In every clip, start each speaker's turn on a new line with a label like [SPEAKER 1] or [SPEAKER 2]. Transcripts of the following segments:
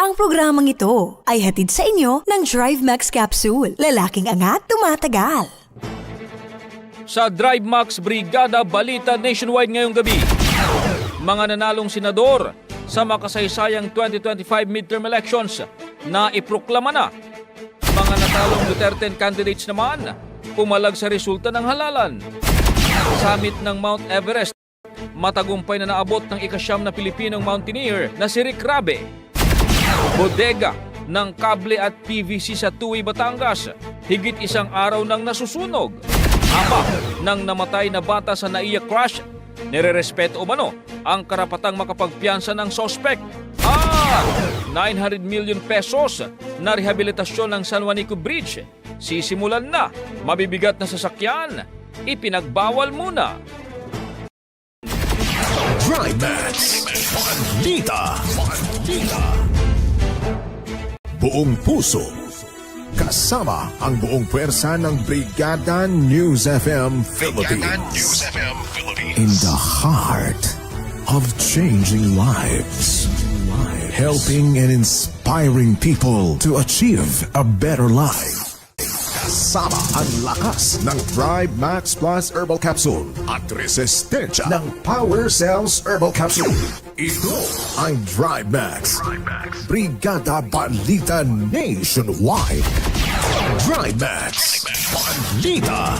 [SPEAKER 1] Ang programang ito ay hatid sa inyo ng Drive Max Capsule. Lalaking angat, tumatagal.
[SPEAKER 2] Sa Drive Max Brigada Balita Nationwide ngayong gabi. Mga nanalong senador sa makasaysayang 2025 midterm elections na iproklama na. Mga natalong Duterte candidates naman pumalag sa resulta ng halalan. Summit ng Mount Everest matagumpay na naabot ng ikasyam na Pilipinong mountaineer na si Rick Rabe. Bodega ng kable at PVC sa Tuwi, Batangas. Higit isang araw nang nasusunog. Ama ng namatay na bata sa Naiya Crash. Nirerespeto umano ang karapatang makapagpiyansa ng sospek. Ah! 900 million pesos na rehabilitasyon ng San Juanico Bridge. Sisimulan na. Mabibigat na sasakyan. Ipinagbawal muna.
[SPEAKER 3] Drive Max. Balita. Balita. Buong puso. Kasama ang buong pwersa ng Brigada News FM Philippines. In the heart of changing lives. Helping and inspiring people to achieve a better life. Kasama ang lakas ng Drive Max Plus Herbal Capsule at resistensya ng Power Cells Herbal Capsule. Ito ang Drive Max. Brigada Balita Nationwide. Drive Max. Balita.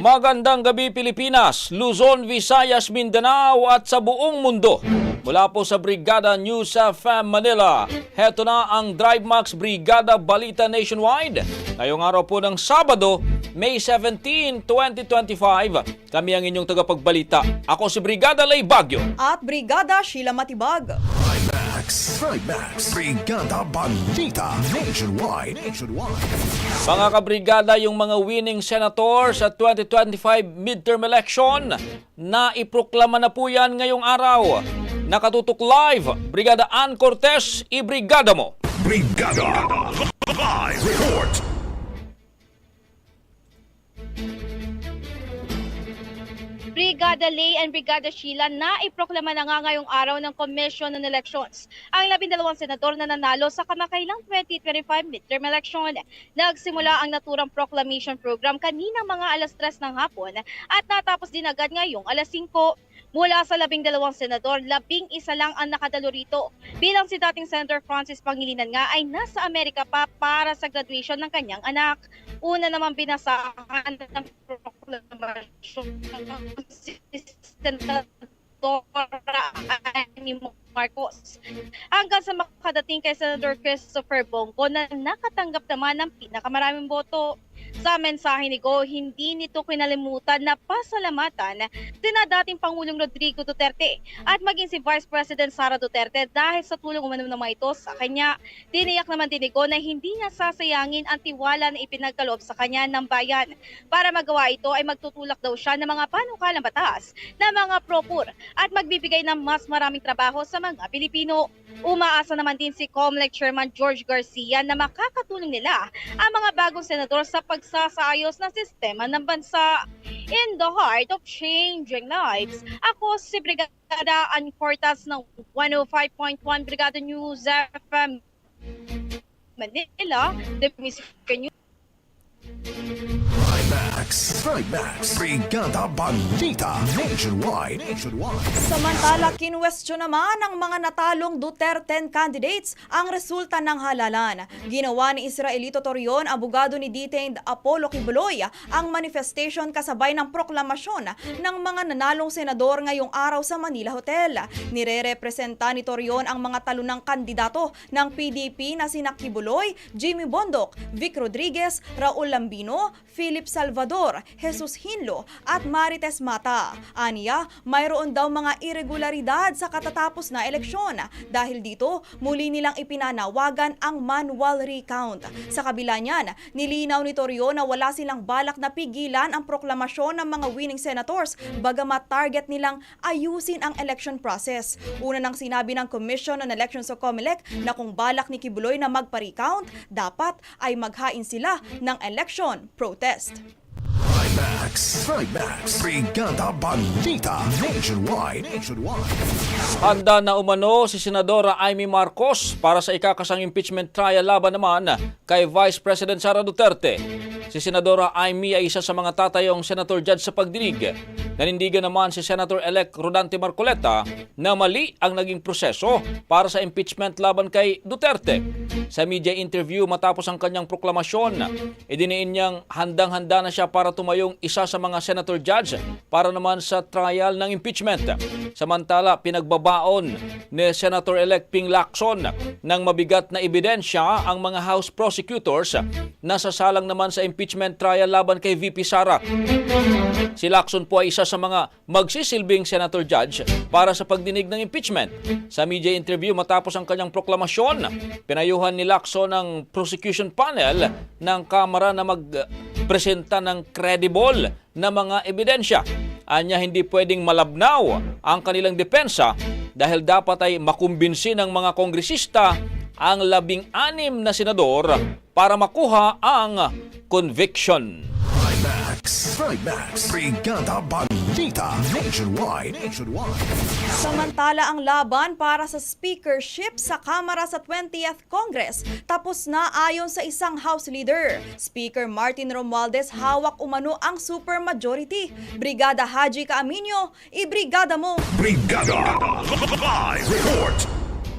[SPEAKER 2] Magandang gabi Pilipinas, Luzon, Visayas, Mindanao at sa buong mundo. Mula po sa Brigada News FM Manila, heto na ang Drive Max Brigada Balita Nationwide. Ngayong araw po ng Sabado, May 17, 2025. Kami ang inyong tagapagbalita. Ako si Brigada Lay Bagyo.
[SPEAKER 4] at Brigada Sheila Matibag.
[SPEAKER 3] Max. Drive Max. Brigada Balita Nationwide. Nationwide.
[SPEAKER 2] Mga kabrigada, yung mga winning senator sa 2025 midterm election, na iproklama na po yan ngayong araw. Nakatutok live, Brigada Ann Cortez, i-brigada mo.
[SPEAKER 3] Brigada. Live report.
[SPEAKER 5] Brigada Lay and Brigada Sheila na iproklama na nga ngayong araw ng Commission on Elections ang labindalawang senador na nanalo sa kamakailang 2025 midterm election. Nagsimula ang naturang proclamation program kanina mga alas 3 ng hapon at natapos din agad ngayong alas 5. Mula sa labing dalawang senador, labing isa lang ang nakadalo rito. Bilang si dating Senator Francis Pangilinan nga ay nasa Amerika pa para sa graduation ng kanyang anak. Una naman binasahan ng proclamation Senator Amy Marcos. Hanggang sa makadating kay Senator Christopher Bongo na nakatanggap naman ng pinakamaraming boto. Sa mensahe ni Go, hindi nito kinalimutan na pasalamatan sina dating Pangulong Rodrigo Duterte at maging si Vice President Sara Duterte dahil sa tulong umano naman ito sa kanya. Tiniyak naman din ni Go na hindi niya sasayangin ang tiwala na ipinagkaloob sa kanya ng bayan. Para magawa ito ay magtutulak daw siya ng mga panukalang batas na mga propur at magbibigay ng mas maraming trabaho sa mga Pilipino. Umaasa naman din si COMELEC Chairman George Garcia na makakatulong nila ang mga bagong senador sa pagsasaayos ng sistema ng bansa. In the heart of changing lives, ako si Brigada Ann ng 105.1 Brigada News FM Manila, the Music News.
[SPEAKER 3] Trimax, Trimax, Brigada Balita, Nationwide, Nationwide.
[SPEAKER 4] Samantala, kinwestiyon naman ng mga natalong Duterte candidates ang resulta ng halalan. Ginawa ni Israelito Torion, abogado ni detained Apollo Kibuloy, ang manifestation kasabay ng proklamasyon ng mga nanalong senador ngayong araw sa Manila Hotel. Nire-representa ni Torion ang mga talunang kandidato ng PDP na sina Kibuloy, Jimmy Bondok, Vic Rodriguez, Raul Lambino, Philip Salvador, Jesus Hinlo at Marites Mata. Aniya, mayroon daw mga irregularidad sa katatapos na eleksyon. Dahil dito, muli nilang ipinanawagan ang manual recount. Sa kabila niyan, nilinaw ni Torrio na wala silang balak na pigilan ang proklamasyon ng mga winning senators bagamat target nilang ayusin ang election process. Una nang sinabi ng Commission on Elections o COMELEC na kung balak ni Kibuloy na magpa-recount, dapat ay maghain sila ng election protest.
[SPEAKER 3] Trimax, Trimax, Brigada Balita, Nationwide, Nationwide.
[SPEAKER 2] Handa na umano si Senadora Amy Marcos para sa ikakasang impeachment trial laban naman kay Vice President Sara Duterte. Si Senadora Amy ay isa sa mga tatayong senator judge sa pagdinig. Nanindigan naman si Senator-elect Rodante Marcoleta na mali ang naging proseso para sa impeachment laban kay Duterte. Sa media interview matapos ang kanyang proklamasyon, idiniin niyang handang-handa na siya para tumayong isa sa mga senator judge para naman sa trial ng impeachment. Samantala, pinagbabaon ni Senator-elect Ping Lacson ng mabigat na ebidensya ang mga House prosecutors na sasalang naman sa impeachment trial laban kay VP Sara. Si Lacson po ay isa sa mga magsisilbing senator judge para sa pagdinig ng impeachment. Sa media interview matapos ang kanyang proklamasyon, pinayuhan ni Lacson ang prosecution panel ng Kamara na magpresenta ng credible na mga ebidensya. Anya hindi pwedeng malabnaw ang kanilang depensa dahil dapat ay makumbinsi ng mga kongresista ang labing-anim na senador para makuha ang conviction.
[SPEAKER 3] Trimax, Trimax, Brigada Balita, Nationwide, Nationwide.
[SPEAKER 4] Samantala ang laban para sa speakership sa Kamara sa 20th Congress tapos na ayon sa isang House leader. Speaker Martin Romualdez hawak umano ang supermajority. Brigada Haji Kaaminyo, ibrigada mo!
[SPEAKER 3] Brigada Live Report.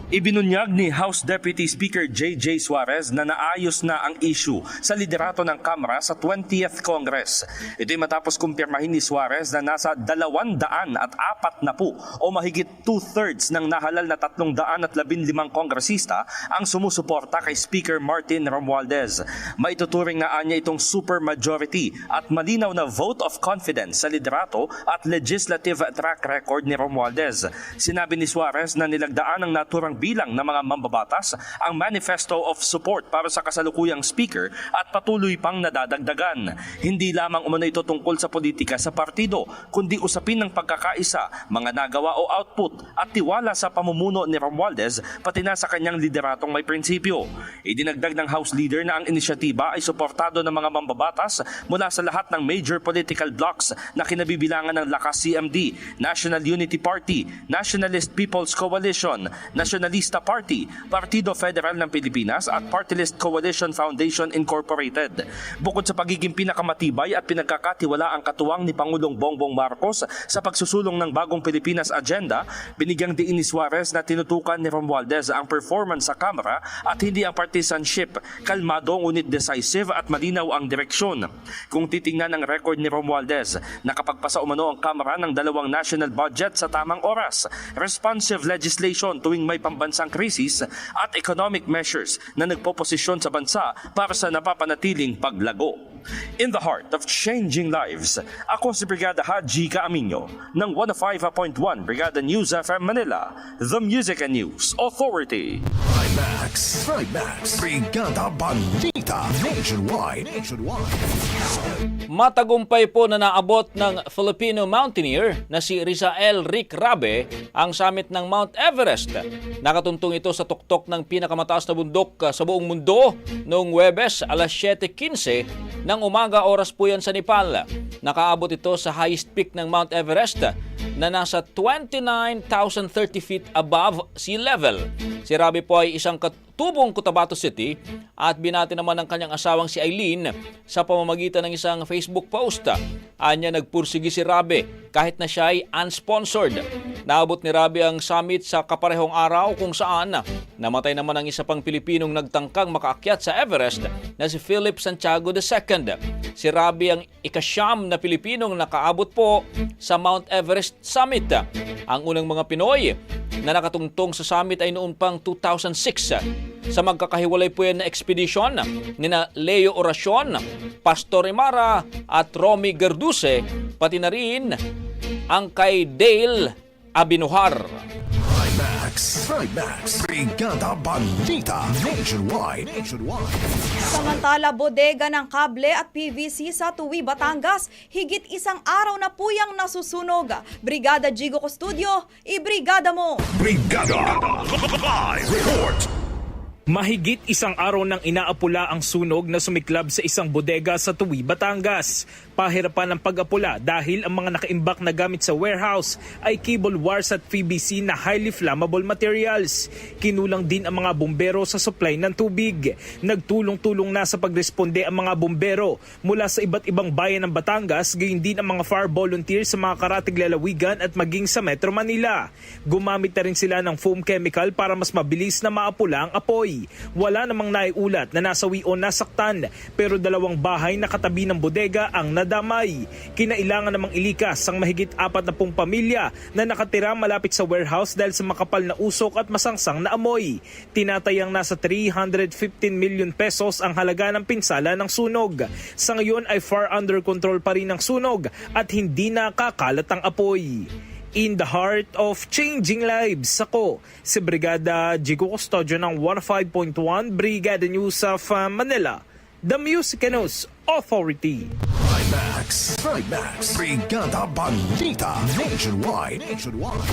[SPEAKER 6] Ibinunyag ni House Deputy Speaker J.J. Suarez na naayos na ang issue sa liderato ng Kamara sa 20th Congress. Ito'y matapos kumpirmahin ni Suarez na nasa 200 at apat na po o mahigit two-thirds ng nahalal na 315 kongresista ang sumusuporta kay Speaker Martin Romualdez. Maituturing na anya itong supermajority at malinaw na vote of confidence sa liderato at legislative track record ni Romualdez. Sinabi ni Suarez na nilagdaan ng naturang bilang ng mga mambabatas ang Manifesto of Support para sa kasalukuyang speaker at patuloy pang nadadagdagan. Hindi lamang umano ito tungkol sa politika sa partido, kundi usapin ng pagkakaisa, mga nagawa o output at tiwala sa pamumuno ni Romualdez pati na sa kanyang lideratong may prinsipyo. Idinagdag ng House Leader na ang inisyatiba ay suportado ng mga mambabatas mula sa lahat ng major political blocs na kinabibilangan ng Lakas CMD, National Unity Party, Nationalist People's Coalition, National Nacionalista Party, Partido Federal ng Pilipinas at Party List Coalition Foundation Incorporated. Bukod sa pagiging pinakamatibay at pinagkakatiwala ang katuwang ni Pangulong Bongbong Marcos sa pagsusulong ng bagong Pilipinas agenda, binigyang diin ni Suarez na tinutukan ni Romualdez ang performance sa Kamara at hindi ang partisanship. Kalmado ngunit decisive at malinaw ang direksyon. Kung titingnan ang record ni Romualdez, nakapagpasa umano ang Kamara ng dalawang national budget sa tamang oras, responsive legislation tuwing may pambansang krisis at economic measures na nagpoposisyon sa bansa para sa napapanatiling paglago. In the heart of changing lives, ako si Brigada Haji Kaaminyo ng 105.1 Brigada News FM Manila, the Music and News Authority.
[SPEAKER 3] Trimax, Trimax, Brigada Balita Nationwide. Nationwide.
[SPEAKER 2] Matagumpay po na naabot ng Filipino mountaineer na si Rizael Rick Rabe ang summit ng Mount Everest. Nakatuntong ito sa tuktok ng pinakamataas na bundok uh, sa buong mundo noong Webes alas 7.15 ng umaga oras po yan sa Nepal. Nakaabot ito sa highest peak ng Mount Everest na nasa 29,030 feet above sea level. Si Rabi po ay isang katubong Cotabato City at binati naman ng kanyang asawang si Eileen sa pamamagitan ng isang Facebook post. Anya nagpursigi si Rabi kahit na siya ay unsponsored. Naabot ni Rabi ang summit sa kaparehong araw kung saan namatay naman ang isa pang Pilipinong nagtangkang makaakyat sa Everest na si Philip Santiago II. Si Rabi ang ikasyam na Pilipinong nakaabot po sa Mount Everest Summit. Ang unang mga Pinoy na nakatungtong sa summit ay noon pang 2006. Sa magkakahiwalay po yan na expedition ni na Leo Oracion, Pastor Imara at Romy Gerduse, pati na rin ang kay Dale Abinuhar.
[SPEAKER 3] Trimax, Trimax, Brigada Balita Nationwide. Nationwide.
[SPEAKER 4] Samantala, bodega ng kable at PVC sa Tuwi, Batangas, higit isang araw na puyang nasusunog. Brigada Jigo Custodio, ibrigada mo!
[SPEAKER 3] Brigada Live Report.
[SPEAKER 7] Mahigit isang araw nang inaapula ang sunog na sumiklab sa isang bodega sa Tuwi, Batangas. Pahirapan ang pag-apula dahil ang mga nakaimbak na gamit sa warehouse ay cable wires at PVC na highly flammable materials. Kinulang din ang mga bumbero sa supply ng tubig. Nagtulong-tulong na sa pagresponde ang mga bumbero mula sa iba't ibang bayan ng Batangas, gayon din ang mga fire volunteers sa mga karatig lalawigan at maging sa Metro Manila. Gumamit na rin sila ng foam chemical para mas mabilis na maapula ang apoy. Wala namang naiulat na nasawi o nasaktan pero dalawang bahay na katabi ng bodega ang nadamay. Kinailangan namang ilikas ang mahigit apat na pong pamilya na nakatira malapit sa warehouse dahil sa makapal na usok at masangsang na amoy. Tinatayang nasa 315 million pesos ang halaga ng pinsala ng sunog. Sa ngayon ay far under control pa rin ang sunog at hindi nakakalat ang apoy. In the heart of changing lives, ako si Brigada Jigo Custodio ng 105.1 Brigada News of uh, Manila, the Music and News Authority.
[SPEAKER 3] Trimax, Trimax, Brigada Balita Nationwide. Nationwide.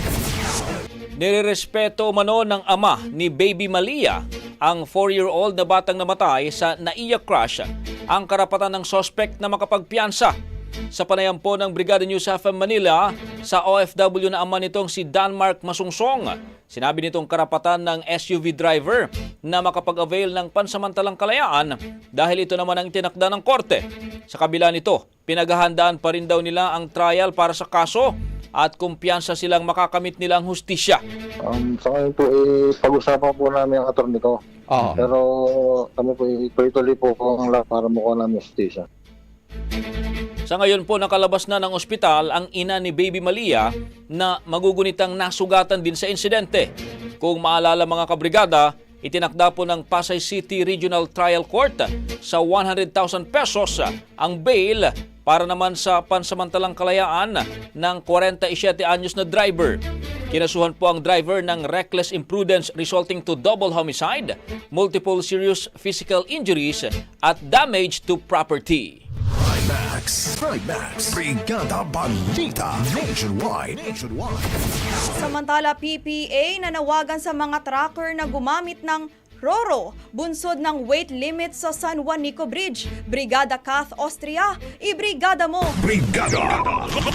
[SPEAKER 2] Nirerespeto umano ng ama ni Baby Malia, ang 4-year-old na batang namatay sa Naiya Crash, ang karapatan ng sospek na makapagpiyansa. Sa panayam po ng Brigada News FM Manila sa OFW na ama nitong si Danmark Masungsong, sinabi nitong karapatan ng SUV driver na makapag-avail ng pansamantalang kalayaan dahil ito naman ang itinakda ng korte. Sa kabila nito, pinaghahandaan pa rin daw nila ang trial para sa kaso at kumpiyansa silang makakamit nilang hustisya.
[SPEAKER 8] Um, sa ngayon po, eh, pag-usapan po namin ang attorney ko. Pero kami po, ituloy po po ang lahat para mukha namin justisya.
[SPEAKER 2] Sa ngayon po nakalabas na ng ospital ang ina ni Baby Malia na magugunitang nasugatan din sa insidente. Kung maalala mga kabrigada, itinakda po ng Pasay City Regional Trial Court sa 100,000 pesos ang bail para naman sa pansamantalang kalayaan ng 47 anyos na driver. Kinasuhan po ang driver ng reckless imprudence resulting to double homicide, multiple serious physical injuries at damage to property.
[SPEAKER 3] Trimax, Trimax, Brigada Balita Nationwide. Nationwide.
[SPEAKER 4] Samantala, PPA nanawagan sa mga trucker na gumamit ng Roro, bunsod ng weight limit sa San Juanico Bridge. Brigada Kath Austria, ibrigada mo!
[SPEAKER 3] Brigada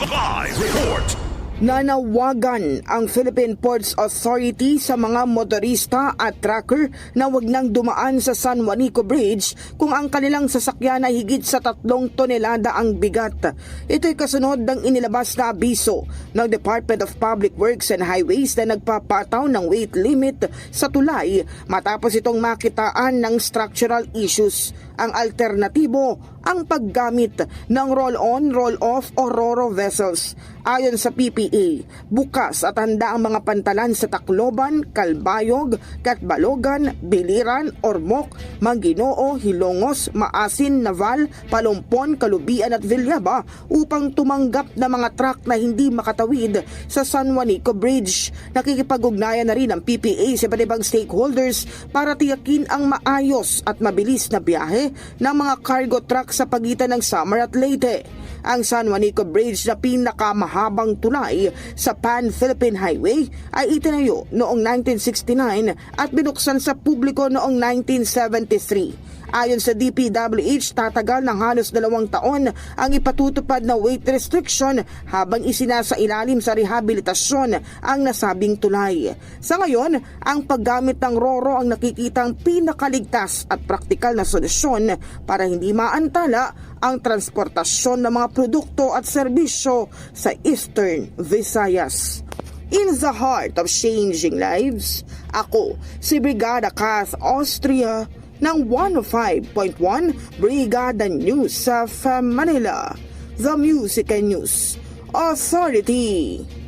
[SPEAKER 3] Live Report.
[SPEAKER 9] Nanawagan ang Philippine Ports Authority sa mga motorista at trucker na wag nang dumaan sa San Juanico Bridge kung ang kanilang sasakyan ay higit sa tatlong tonelada ang bigat. Ito'y kasunod ng inilabas na abiso ng Department of Public Works and Highways na nagpapataw ng weight limit sa tulay matapos itong makitaan ng structural issues. Ang alternatibo, ang paggamit ng roll-on, roll-off o roro vessels. Ayon sa PPA, bukas at handa ang mga pantalan sa Tacloban, Kalbayog, Katbalogan, Biliran, Ormoc, Maginoo, Hilongos, Maasin, Naval, Palumpon, Kalubian at Villaba upang tumanggap ng mga truck na hindi makatawid sa San Juanico Bridge. Nakikipag-ugnayan na rin ang PPA sa iba't ibang stakeholders para tiyakin ang maayos at mabilis na biyahe ng mga cargo truck sa pagitan ng Samar at Leyte. Ang San Juanico Bridge na pinakamahabang tulay sa Pan-Philippine Highway ay itinayo noong 1969 at binuksan sa publiko noong 1973. Ayon sa DPWH, tatagal ng halos dalawang taon ang ipatutupad na weight restriction habang isinasa ilalim sa rehabilitasyon ang nasabing tulay. Sa ngayon, ang paggamit ng RORO ang nakikitang pinakaligtas at praktikal na solusyon para hindi maantala ang transportasyon ng mga produkto at serbisyo sa Eastern Visayas. In the heart of changing lives, ako si Brigada Kath Austria ng 105.1 Brigada News sa Manila, The Music and News Authority.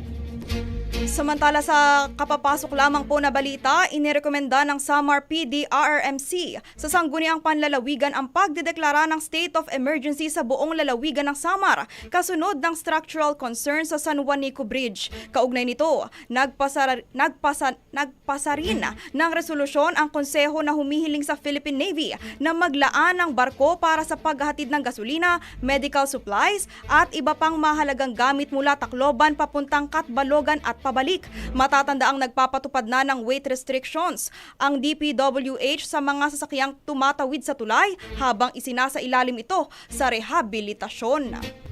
[SPEAKER 4] Samantala sa kapapasok lamang po na balita, inirekomenda ng Samar PD RRMC sa sangguniang panlalawigan ang pagdedeklara ng state of emergency sa buong lalawigan ng Samar kasunod ng structural concern sa San Juanico Bridge. Kaugnay nito, nagpasa, nagpasa, nagpasa rin ng resolusyon ang konseho na humihiling sa Philippine Navy na maglaan ng barko para sa paghahatid ng gasolina, medical supplies at iba pang mahalagang gamit mula Tacloban papuntang Katbalogan at pabalik. Matatanda ang nagpapatupad na ng weight restrictions ang DPWH sa mga sasakyang tumatawid sa tulay habang isinasa ilalim ito sa rehabilitasyon.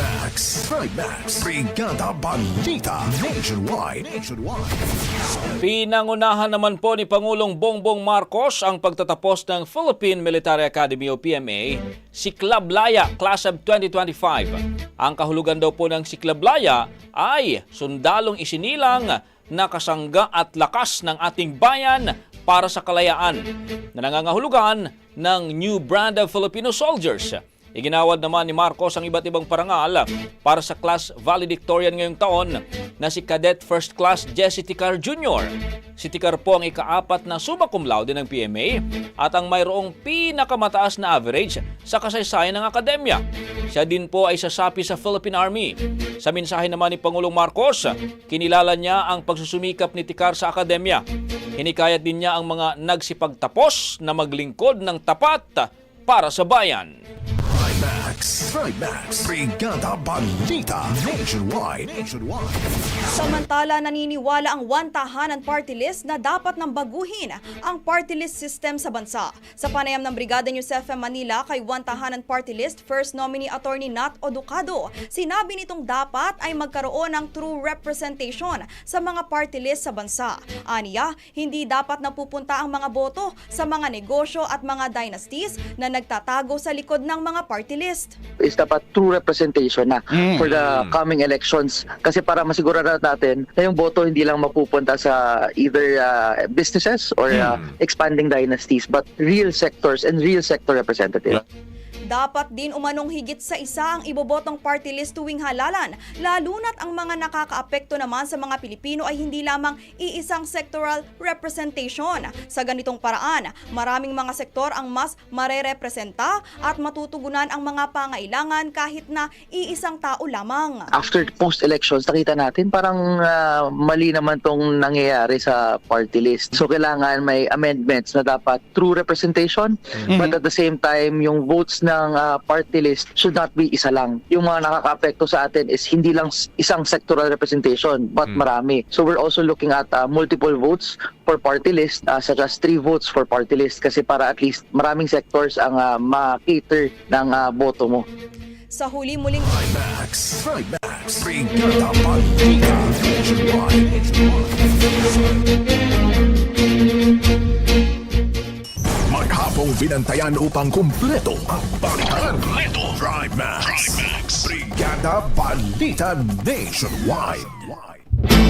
[SPEAKER 3] Trimax, Trimax, Brigada Balita, Nationwide, Nationwide.
[SPEAKER 2] Pinangunahan naman po ni Pangulong Bongbong Marcos ang pagtatapos ng Philippine Military Academy o PMA, Siklablaya Class of 2025. Ang kahulugan daw po ng Siklablaya ay sundalong isinilang na kasangga at lakas ng ating bayan para sa kalayaan na nangangahulugan ng new brand of Filipino soldiers. Iginawad naman ni Marcos ang iba't ibang parangal para sa class valedictorian ngayong taon na si Cadet First Class Jesse Ticar Jr. Si Ticar po ang ikaapat na summa cum laude ng PMA at ang mayroong pinakamataas na average sa kasaysayan ng akademya. Siya din po ay sasapi sa Philippine Army. Sa mensahe naman ni Pangulong Marcos, kinilala niya ang pagsusumikap ni Ticar sa akademya. Hinikayat din niya ang mga nagsipagtapos na maglingkod ng tapat para sa bayan.
[SPEAKER 3] Trimax, Trimax, Brigada Balita, Nationwide, Nationwide.
[SPEAKER 4] Samantala, naniniwala ang one tahanan party list na dapat nang baguhin ang party list system sa bansa. Sa panayam ng Brigada News FM Manila kay one tahanan party list First Nominee Attorney Nat Oducado, sinabi nitong dapat ay magkaroon ng true representation sa mga party list sa bansa. Aniya, hindi dapat napupunta ang mga boto sa mga negosyo at mga dynasties na nagtatago sa likod ng mga party list.
[SPEAKER 10] is dapat true representation na for the coming elections kasi para masigurado natin na yung boto hindi lang mapupunta sa either uh, businesses or uh, expanding dynasties but real sectors and real sector representatives.
[SPEAKER 4] Dapat din umanong higit sa isa ang ibobotong party list tuwing halalan, lalo na't ang mga nakakaapekto naman sa mga Pilipino ay hindi lamang iisang sectoral representation. Sa ganitong paraan, maraming mga sektor ang mas marerepresenta at matutugunan ang mga pangailangan kahit na iisang tao lamang.
[SPEAKER 10] After post-elections, nakita natin parang uh, mali naman tong nangyayari sa party list. So kailangan may amendments na dapat true representation but at the same time yung votes ng uh, party list should not be isa lang. Yung mga nakaka-apekto sa atin is hindi lang isang sectoral representation but marami. So we're also looking at uh, multiple votes for party list uh, such as three votes for party list kasi para at least maraming sectors ang uh, ma-cater ng uh, boto mo.
[SPEAKER 4] Sa huli muling
[SPEAKER 3] Trimax, Trimax, Max. Brigada Balita Maghapong binantayan upang kumpleto ang balitan. Max. Drive Max. Brigada Balita Nationwide.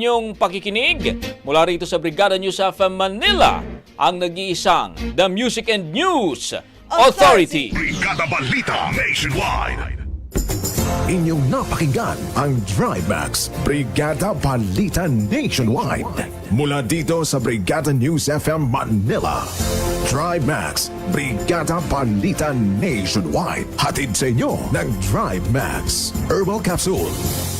[SPEAKER 2] inyong pakikinig. Mula rito sa Brigada News FM Manila, ang nag-iisang The Music and News Authority.
[SPEAKER 3] Brigada Balita Nationwide. Inyong napakinggan ang Drive Max Brigada Balita Nationwide. Mula dito sa Brigada News FM Manila. Drive Max Brigada Balita Nationwide. Hatid sa inyo ng Drive Max Herbal Capsule.